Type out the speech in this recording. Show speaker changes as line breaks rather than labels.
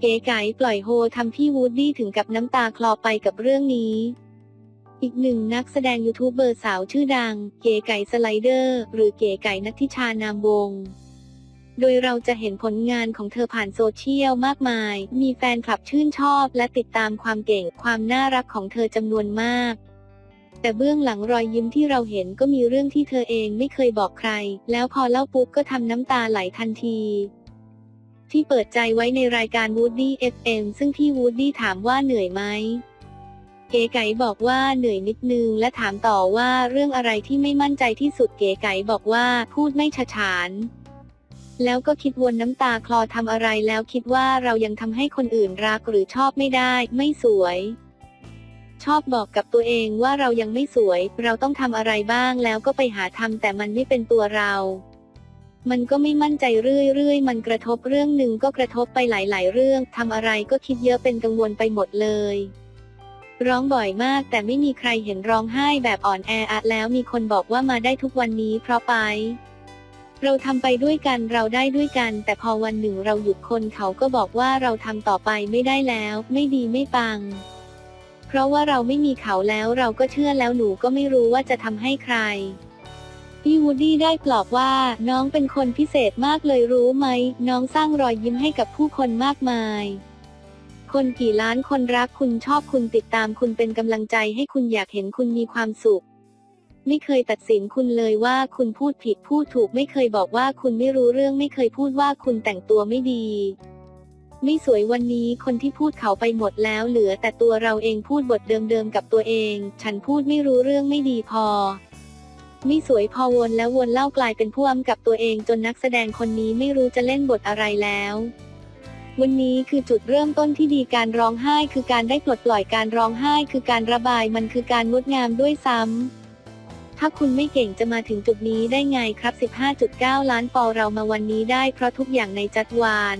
เก๋ไก๋ปล่อยโฮทำพี่วูดดี้ถึงกับน้ำตาคลอไปกับเรื่องนี้ อีกหนึ่งนักแสดงยูทูบเบอร์สาวชื่อดัง เก๋ไก่สไลเดอร์ หรือเก๋ไก่นัทธิชานามวงศ์โดยเราจะเห็นผลงานของเธอผ่านโซเชียลมากมาย มีแฟนคลับชื่นชอบและติดตามความเก่งความน่ารักของเธอจำนวนมากแต่เบื้องหลังรอยยิ้มที่เราเห็นก็มีเรื่องที่เธอเองไม่เคยบอกใคร แล้วพอเล่าปุ๊บก็ทำน้ำตาไหลทันที ที่เปิดใจไว้ในรายการ Woody FM ซึ่งพี่วูดดี้ถามว่าเหนื่อยไหมเก๋ไก๋บอกว่าเหนื่อยนิดนึงและถามต่อว่าเรื่องอะไรที่ไม่มั่นใจที่สุดเก๋ไก๋บอกว่าพูดไม่ฉะฉาน แล้วก็คิดวนน้ำตาคลอทำอะไรแล้วคิดว่าเรายังทำให้คนอื่นรักหรือชอบไม่ได้ ไม่สวย ชอบบอกกับตัวเองว่าเรายังไม่สวย เราต้องทำอะไรบ้างแล้วก็ไปหาทำแต่มันไม่เป็นตัวเรา มันก็ไม่มั่นใจเรื่อยๆ มันกระทบเรื่องหนึ่งก็กระทบไปหลายๆ เรื่องทำอะไรก็คิดเยอะเป็นกังวลไปหมดเลย ร้องบ่อยมากแต่ไม่มีใครเห็นร้องไห้แบบอ่อนแออะแล้วมีคนบอกว่ามาได้ทุกวันนี้เพราะไป เราทำไปด้วยกันเราได้ด้วยกัน แต่พอวันหนึ่งเราหยุดคนเขาก็บอกว่าเราทำต่อไปไม่ได้แล้ว ไม่ดีไม่ปัง เพราะว่าเราไม่มีเขาแล้วเราก็เชื่อแล้วหนูก็ไม่รู้ว่าจะทำให้ใคร พี่วูดดี้ได้ปลอบว่าน้องเป็นคนพิเศษมากเลยรู้ไหม น้องสร้างรอยยิ้มให้กับผู้คนมากมาย คนกี่ล้านคนรักคุณชอบคุณติดตามคุณเป็นกำลังใจให้คุณอยากเห็นคุณมีความสุข ไม่เคยตัดสินคุณเลยว่าคุณพูดผิดพูดถูกไม่เคยบอกว่าคุณไม่รู้เรื่องไม่เคยพูดว่าคุณแต่งตัวไม่ดี ไม่สวยวันนี้คนที่พูดเขาไปหมดแล้วเหลือแต่ตัวเราเองพูดบทเดิมๆกับตัวเอง ฉันพูดไม่รู้เรื่องไม่ดีพอ ไม่สวยพอวนแล้ววนเล่ากลายเป็นผู้อำกับตัวเองจนนักแสดงคนนี้ไม่รู้จะเล่นบทอะไรแล้ว วันนี้คือจุดเริ่มต้นที่ดีการร้องไห้คือการได้ปลดปล่อยการร้องไห้ คือการระบายมันคือการงดงามด้วยซ้ำถ้าคุณไม่เก่งจะมาถึงจุดนี้ได้ไงครับ 15.9 ล้านฟอลเรามาวันนี้ได้เพราะทุกอย่างในจัดวาน